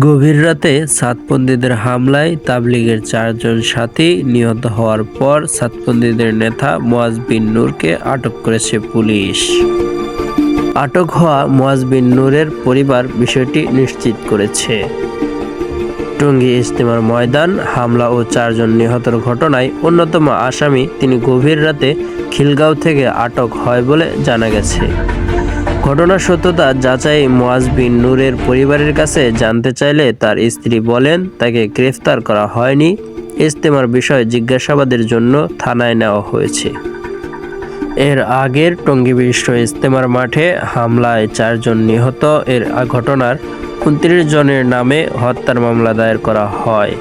গভীর রাতে সাতপন্থীদের হামলায় তাবলিগের চারজন সাথী নিহত হওয়ার পর সাতপন্থীদের নেতা মোয়াজ বিন নূরকে আটক করেছে পুলিশ। আটক হওয়া মোয়াজ বিন নূরের পরিবার বিষয়টি নিশ্চিত করেছে। টঙ্গী ইজতেমার ময়দান, হামলা ও চারজন নিহতর ঘটনায় অন্যতম আসামি, তিনি গভীর রাতে খিলগাঁও থেকে আটক হয় বলে জানা গেছে। ঘটনার সত্যতা যাচাই মোয়াজ বিন নূরের পরিবারের কাছে জানতে চাইলে তার স্ত্রী বলেন, তাকে গ্রেফতার করা হয়নি। ইজতেমার বিষয়ে জিজ্ঞাসাবাদের জন্য থানায় নেওয়া হয়েছে। এর আগের টঙ্গী বিশ্ব ইজতেমার মাঠে হামলায় চারজন নিহত। এর ঘটনার উনত্রিশ জনের নামে হত্যার মামলা দায়ের করা হয়।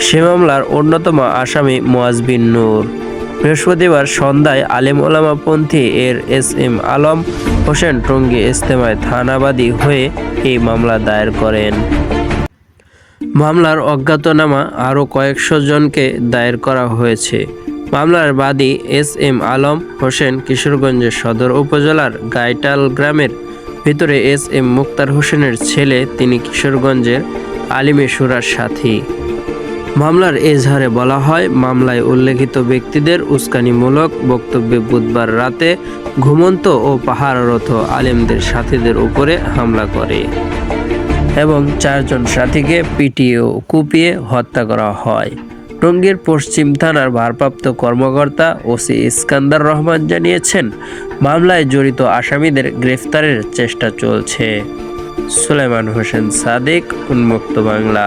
সে মামলার অন্যতম আসামি মোয়াজ বিন নূর। বৃহস্পতিবার সন্ধ্যায় আলেম ওলামাপন্থী এর এস এম আলম হোসেন টঙ্গী ইজতেমায় থানাবাদী হয়ে এই মামলা দায়ের করেন। মামলার অজ্ঞাতনামা আরও কয়েকশো জনকে দায়ের করা হয়েছে। মামলার বাদী এস এম আলম হোসেন কিশোরগঞ্জের সদর উপজেলার গাইটাল গ্রামের ভিতরে এস এম মুক্তার হোসেনের ছেলে, তিনি কিশোরগঞ্জের আলিমে সুরার সাথী। মামলার এজাহারে বলা হয়, মামলায় উল্লেখিত ব্যক্তিদের উস্কানিমূলক বক্তব্যে বুধবার রাতে ঘুমন্ত ও পাহাড়রত আলেমদের সাথীদের উপরে হামলা করে এবং চারজন সাথীকে পিটিয়ে কুপিয়ে হত্যা করা হয়। টঙ্গীর পশ্চিম থানার ভারপ্রাপ্ত কর্মকর্তা ওসি ইস্কান্দার রহমান জানিয়েছেন, মামলায় জড়িত আসামিদের গ্রেফতারের চেষ্টা চলছে। সুলেমান হোসেন সাদিক, উন্মুক্ত বাংলা।